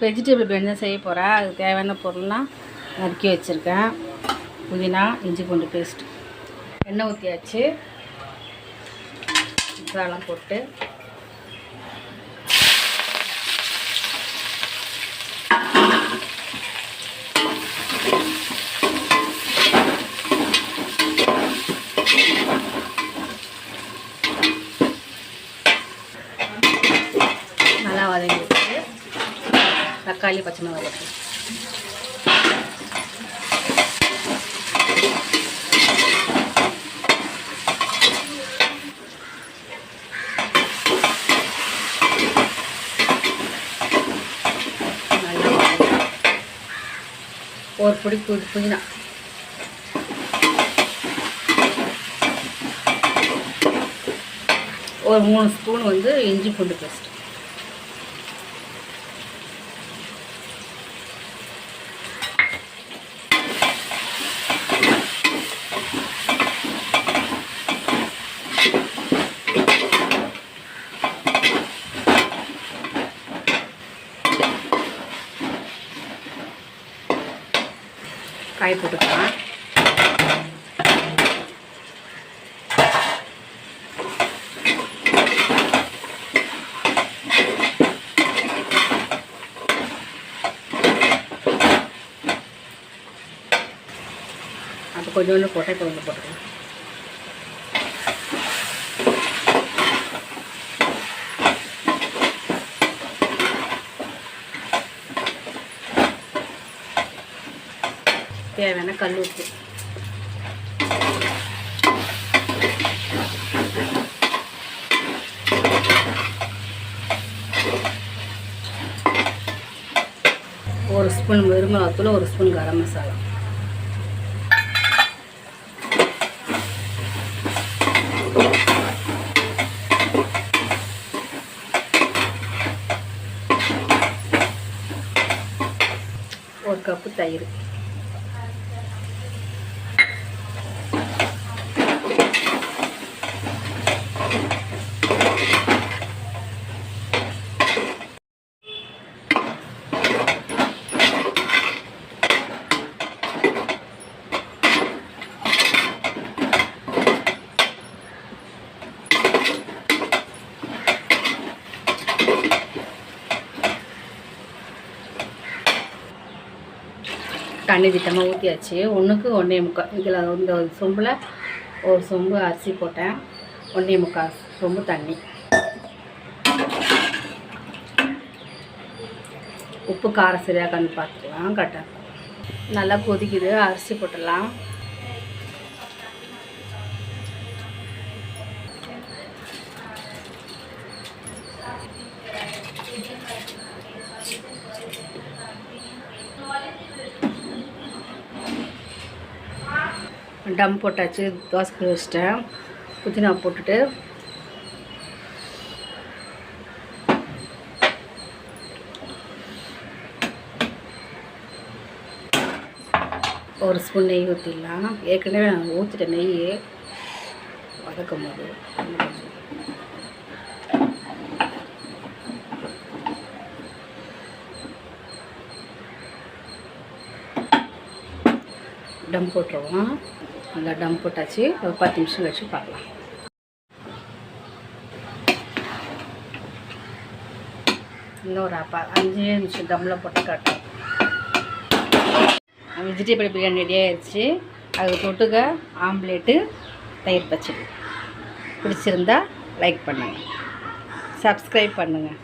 Vegetable biryani தான் செய்ய போகிறேன் அதுக்கு தேவையான பொருள்லாம் நறுக்கி வச்சுருக்கேன். புதினா இஞ்சி பூண்டு பேஸ்ட் எண்ணெய் ஊற்றியாச்சு மசாலாம் போட்டு தக்காளி பச்சை மிளகாய் போட்டு ஒரு பொடி புதி புதினா. ஒரு மூணு ஸ்பூன் வந்து இஞ்சி பூண்டு பேஸ்ட்டு. காய போட்டுக்கலாம். அப்போ கொஞ்சோண்டு போட்டால் இப்போ கொஞ்சம் போட்டுக்கலாம். தேவையான கல் உப்பு. ஒரு ஸ்பூன் வெறுமிளகாத்தூள் ஒரு ஸ்பூன் கரம் மசாலா. ஒரு கப்பு தயிர். தண்ணி திட்டமாக ஊற்றியாச்சு ஒன்றுக்கு ஒன்றே முக்கால் இதில் இந்த சொம்பில் ஒரு சொம்பு அரிசி போட்டேன். ஒன்றே முக்கால் சொம்பு தண்ணி. உப்பு காரம் சரியாக கண்டு பார்த்துக்கலாம் கரெக்டாக நல்லா கொதிக்குது. அரிசி போட்டுடலாம். டம் போட்டாச்சு தோசை வச்சிட்டேன். புதினா போட்டுட்டு. ஒரு ஸ்பூன் நெய் ஊற்றிடலாம் ஏற்கனவே நான் ஊற்றிட்டேன் நெய் வதக்கும் போது. டம் போட்டுருவோம். நல்லா டம் போட்டாச்சு. ஒரு பத்து நிமிஷம் கழிச்சு பார்க்கலாம். இன்னொரு அப்பா அஞ்சு நிமிஷம் தம்மில் போட்டு காட்டும் வெஜிடபிள் பிரியாணி ரெடி ஆயிடுச்சு அது தொட்டுக்க ஆம்லேட்டு தயிர் பச்சடி. பிடிச்சிருந்தா லைக் பண்ணுங்கள் சப்ஸ்கிரைப் பண்ணுங்கள்